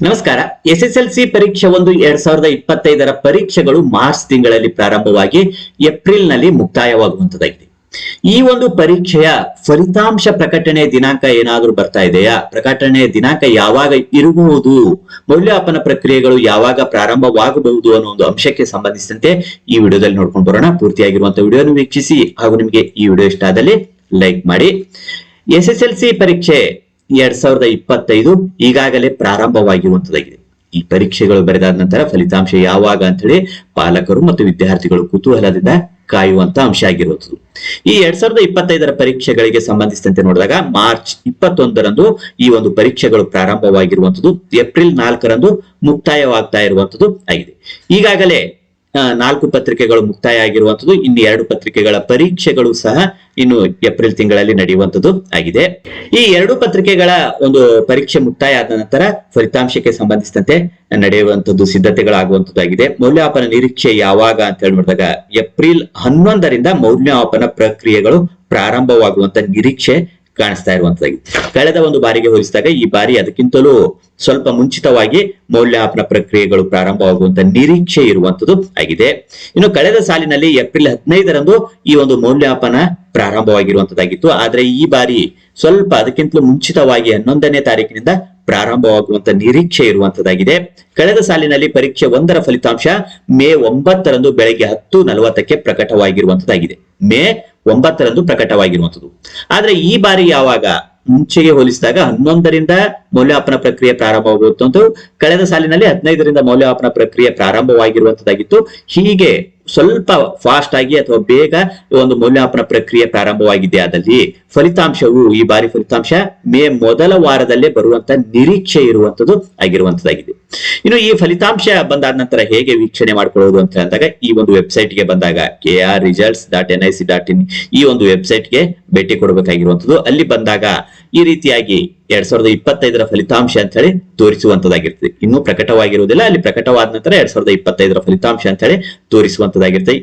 ನಮಸ್ಕಾರ. S S L C ಪರೀಕ್ಷೆ ಒಂದು ಎರಡ್ ಸಾವಿರದ ಇಪ್ಪತ್ತೈದರ ಪರೀಕ್ಷೆಗಳು ಮಾರ್ಚ್ ತಿಂಗಳಲ್ಲಿ ಪ್ರಾರಂಭವಾಗಿ ಏಪ್ರಿಲ್ನಲ್ಲಿ ಮುಕ್ತಾಯವಾಗುವಂತದ್ದಾಗಿದೆ ಈ ಒಂದು ಪರೀಕ್ಷೆಯ ಫಲಿತಾಂಶ ಪ್ರಕಟಣೆ ದಿನಾಂಕ ಏನಾದ್ರೂ ಬರ್ತಾ ಇದೆಯಾ? ಪ್ರಕಟಣೆ ದಿನಾಂಕ ಯಾವಾಗ ಇರಬಹುದು ಮೌಲ್ಯಮಾಪನ ಪ್ರಕ್ರಿಯೆಗಳು ಯಾವಾಗ ಪ್ರಾರಂಭವಾಗಬಹುದು ಅನ್ನೋ ಒಂದು ಅಂಶಕ್ಕೆ ಸಂಬಂಧಿಸಿದಂತೆ ಈ ವಿಡಿಯೋದಲ್ಲಿ ನೋಡ್ಕೊಂಡು ಬರೋಣ. ಪೂರ್ತಿಯಾಗಿರುವಂತಹ ವಿಡಿಯೋನ ವೀಕ್ಷಿಸಿ ಹಾಗೂ ನಿಮಗೆ ಈ ವಿಡಿಯೋ ಇಷ್ಟ ಆದಲ್ಲಿ ಲೈಕ್ ಮಾಡಿ. ಎಸ್ ಎಸ್ ಎಲ್ ಸಿ ಪರೀಕ್ಷೆ ಎರಡ್ ಸಾವಿರದ ಇಪ್ಪತ್ತೈದು ಈಗಾಗಲೇ ಪ್ರಾರಂಭವಾಗಿರುವಂತದ್ದಾಗಿದೆ ಈ ಪರೀಕ್ಷೆಗಳು ಬರೆದಾದ ನಂತರ ಫಲಿತಾಂಶ ಯಾವಾಗ ಅಂತ ಹೇಳಿ ಪಾಲಕರು ಮತ್ತು ವಿದ್ಯಾರ್ಥಿಗಳು ಕುತೂಹಲದಿಂದ ಕಾಯುವಂತ ಅಂಶ ಆಗಿರುವಂತದ್ದು ಈ ಎರಡ್ ಸಾವಿರದ ಇಪ್ಪತ್ತೈದರ ಪರೀಕ್ಷೆಗಳಿಗೆ ಸಂಬಂಧಿಸಿದಂತೆ ನೋಡಿದಾಗ ಮಾರ್ಚ್ ಇಪ್ಪತ್ತೊಂದರಂದು ಈ ಒಂದು ಪರೀಕ್ಷೆಗಳು ಪ್ರಾರಂಭವಾಗಿರುವಂತದ್ದು ಏಪ್ರಿಲ್ ನಾಲ್ಕರಂದು ಮುಕ್ತಾಯವಾಗ್ತಾ ಇರುವಂತದ್ದು ಆಗಿದೆ. ಈಗಾಗಲೇ ನಾಲ್ಕು ಪತ್ರಿಕೆಗಳು ಮುಕ್ತಾಯ ಆಗಿರುವಂತದ್ದು ಇನ್ನು ಎರಡು ಪತ್ರಿಕೆಗಳ ಪರೀಕ್ಷೆಗಳು ಸಹ ಇನ್ನು ಏಪ್ರಿಲ್ ತಿಂಗಳಲ್ಲಿ ನಡೆಯುವಂತದ್ದು ಆಗಿದೆ. ಈ ಎರಡು ಪತ್ರಿಕೆಗಳ ಒಂದು ಪರೀಕ್ಷೆ ಮುಕ್ತಾಯ ಆದ ನಂತರ ಫಲಿತಾಂಶಕ್ಕೆ ಸಂಬಂಧಿಸಿದಂತೆ ನಡೆಯುವಂತದ್ದು ಸಿದ್ಧತೆಗಳಾಗುವಂತದ್ದಾಗಿದೆ ಮೌಲ್ಯಮಾಪನ ನಿರೀಕ್ಷೆ ಯಾವಾಗ ಅಂತ ಹೇಳಿ ನೋಡಿದಾಗ ಏಪ್ರಿಲ್ ಹನ್ನೊಂದರಿಂದ ಮೌಲ್ಯಮಾಪನ ಪ್ರಕ್ರಿಯೆಗಳು ಪ್ರಾರಂಭವಾಗುವಂತ ನಿರೀಕ್ಷೆ ಕಾಣಿಸ್ತಾ ಇರುವಂತದ್ದಾಗಿದೆ ಕಳೆದ ಒಂದು ಬಾರಿಗೆ ಹೋಲಿಸಿದಾಗ ಈ ಬಾರಿ ಅದಕ್ಕಿಂತಲೂ ಸ್ವಲ್ಪ ಮುಂಚಿತವಾಗಿ ಮೌಲ್ಯಮಾಪನ ಪ್ರಕ್ರಿಯೆಗಳು ಪ್ರಾರಂಭವಾಗುವಂತ ನಿರೀಕ್ಷೆ ಇರುವಂತದ್ದು ಆಗಿದೆ. ಇನ್ನು ಕಳೆದ ಸಾಲಿನಲ್ಲಿ ಏಪ್ರಿಲ್ ಹದಿನೈದರಂದು ಈ ಒಂದು ಮೌಲ್ಯಮಾಪನ ಪ್ರಾರಂಭವಾಗಿರುವಂತದ್ದಾಗಿತ್ತು. ಆದ್ರೆ ಈ ಬಾರಿ ಸ್ವಲ್ಪ ಅದಕ್ಕಿಂತಲೂ ಮುಂಚಿತವಾಗಿ ಹನ್ನೊಂದನೇ ತಾರೀಕಿನಿಂದ ಪ್ರಾರಂಭವಾಗುವಂತ ನಿರೀಕ್ಷೆ ಇರುವಂತದ್ದಾಗಿದೆ. ಕಳೆದ ಸಾಲಿನಲ್ಲಿ ಪರೀಕ್ಷೆ ಒಂದರ ಫಲಿತಾಂಶ ಮೇ ಒಂಬತ್ತರಂದು ಬೆಳಗ್ಗೆ ಹತ್ತು ನಲವತ್ತಕ್ಕೆ ಪ್ರಕಟವಾಗಿರುವಂತದ್ದಾಗಿದೆ. ಮೇ ಒಂಬತ್ತರಂದು ಪ್ರಕಟವಾಗಿರುವಂತದ್ದು. ಆದ್ರೆ ಈ ಬಾರಿ ಯಾವಾಗ ಮುಂಚೆಗೆ ಹೋಲಿಸಿದಾಗ ಹನ್ನೊಂದರಿಂದ ಮೌಲ್ಯಮಾಪನ ಪ್ರಕ್ರಿಯೆ ಪ್ರಾರಂಭವಾಗುವಂತದ್ದು, ಕಳೆದ ಸಾಲಿನಲ್ಲಿ ಹದಿನೈದರಿಂದ ಮೌಲ್ಯಮಾಪನ ಪ್ರಕ್ರಿಯೆ ಪ್ರಾರಂಭವಾಗಿರುವಂತದ್ದಾಗಿತ್ತು. ಹೀಗೆ ಸ್ವಲ್ಪ ಫಾಸ್ಟ್ ಆಗಿ ಅಥವಾ ಬೇಗ ಒಂದು ಮೌಲ್ಯಮಾಪನ ಪ್ರಕ್ರಿಯೆ ಪ್ರಾರಂಭವಾಗಿದೆ ಆದಲ್ಲಿ ಫಲಿತಾಂಶವು, ಈ ಬಾರಿ ಫಲಿತಾಂಶ ಮೇ ಮೊದಲ ವಾರದಲ್ಲೇ ಬರುವಂತ ನಿರೀಕ್ಷೆ ಇರುವಂತದ್ದು ಆಗಿರುವಂತದ್ದಾಗಿದೆ. ಇನ್ನು ಈ ಫಲಿತಾಂಶ ಬಂದಾದ ನಂತರ ಹೇಗೆ ವೀಕ್ಷಣೆ ಮಾಡ್ಕೊಳ್ಳೋದು ಅಂತ ಅಂದಾಗ ಈ ಒಂದು ವೆಬ್ಸೈಟ್ಗೆ ಬಂದಾಗ K R results dot N I C dot in ಈ ಒಂದು ವೆಬ್ಸೈಟ್ಗೆ ಭೇಟಿ ಕೊಡಬೇಕಾಗಿರುವಂತದ್ದು ಅಲ್ಲಿ ಬಂದಾಗ ಈ ರೀತಿಯಾಗಿ ಎರಡ್ ಸಾವಿರದ ಇಪ್ಪತ್ತೈದರ ಫಲಿತಾಂಶ ಅಂತ ಹೇಳಿ ತೋರಿಸುವಂತದ್ದಾಗಿರ್ತದೆ ಇನ್ನೂ ಪ್ರಕಟವಾಗಿರುವುದಿಲ್ಲ. ಅಲ್ಲಿ ಪ್ರಕಟವಾದ ನಂತರ ಎರಡ್ ಸಾವಿರದ ಇಪ್ಪತ್ತೈದರ ಫಲಿತಾಂಶ ಅಂತ ಹೇಳಿ ತೋರಿಸುವಂತದ್ದಾಗಿರ್ತದೆ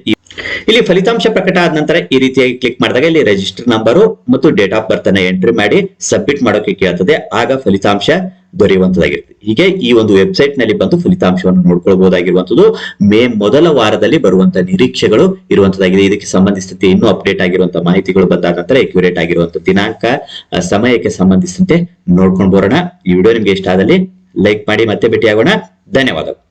ಇಲ್ಲಿ ಫಲಿತಾಂಶ ಪ್ರಕಟ ಆದ ನಂತರ ಈ ರೀತಿಯಾಗಿ ಕ್ಲಿಕ್ ಮಾಡಿದಾಗ ಇಲ್ಲಿ ರಿಜಿಸ್ಟರ್ ನಂಬರು ಮತ್ತು ಡೇಟ್ ಆಫ್ ಬರ್ತ್ ಅನ್ನ ಎಂಟ್ರಿ ಮಾಡಿ ಸಬ್ಮಿಟ್ ಮಾಡೋಕೆ ಕೇಳ್ತದೆ. ಆಗ ಫಲಿತಾಂಶ ದೊರೆಯುವಂತದಾಗಿರುತ್ತೆ. ಹೀಗೆ ಈ ಒಂದು ವೆಬ್ಸೈಟ್ನಲ್ಲಿ ಬಂದು ಫಲಿತಾಂಶವನ್ನು ನೋಡ್ಕೊಳ್ಬಹುದಾಗಿರುವಂತದ್ದು. ಮೇ ಮೊದಲ ವಾರದಲ್ಲಿ ಬರುವಂತ ನಿರೀಕ್ಷೆಗಳು ಇರುವಂತದ್ದಾಗಿದೆ ಇದಕ್ಕೆ ಸಂಬಂಧಿಸಿದಂತೆ ಇನ್ನೂ ಅಪ್ಡೇಟ್ ಆಗಿರುವಂತಹ ಮಾಹಿತಿಗಳು ಬಂದಾದ ನಂತರ ಅಕ್ಯುರೇಟ್ ಆಗಿರುವಂತ ದಿನಾಂಕ ಸಮಯಕ್ಕೆ ಸಂಬಂಧಿಸಿದಂತೆ ನೋಡ್ಕೊಂಡು ಬರೋಣ. ಈ ವಿಡಿಯೋ ನಿಮ್ಗೆ ಇಷ್ಟ ಆದಲ್ಲಿ ಲೈಕ್ ಮಾಡಿ, ಮತ್ತೆ ಭೇಟಿಯಾಗೋಣ. ಧನ್ಯವಾದಗಳು.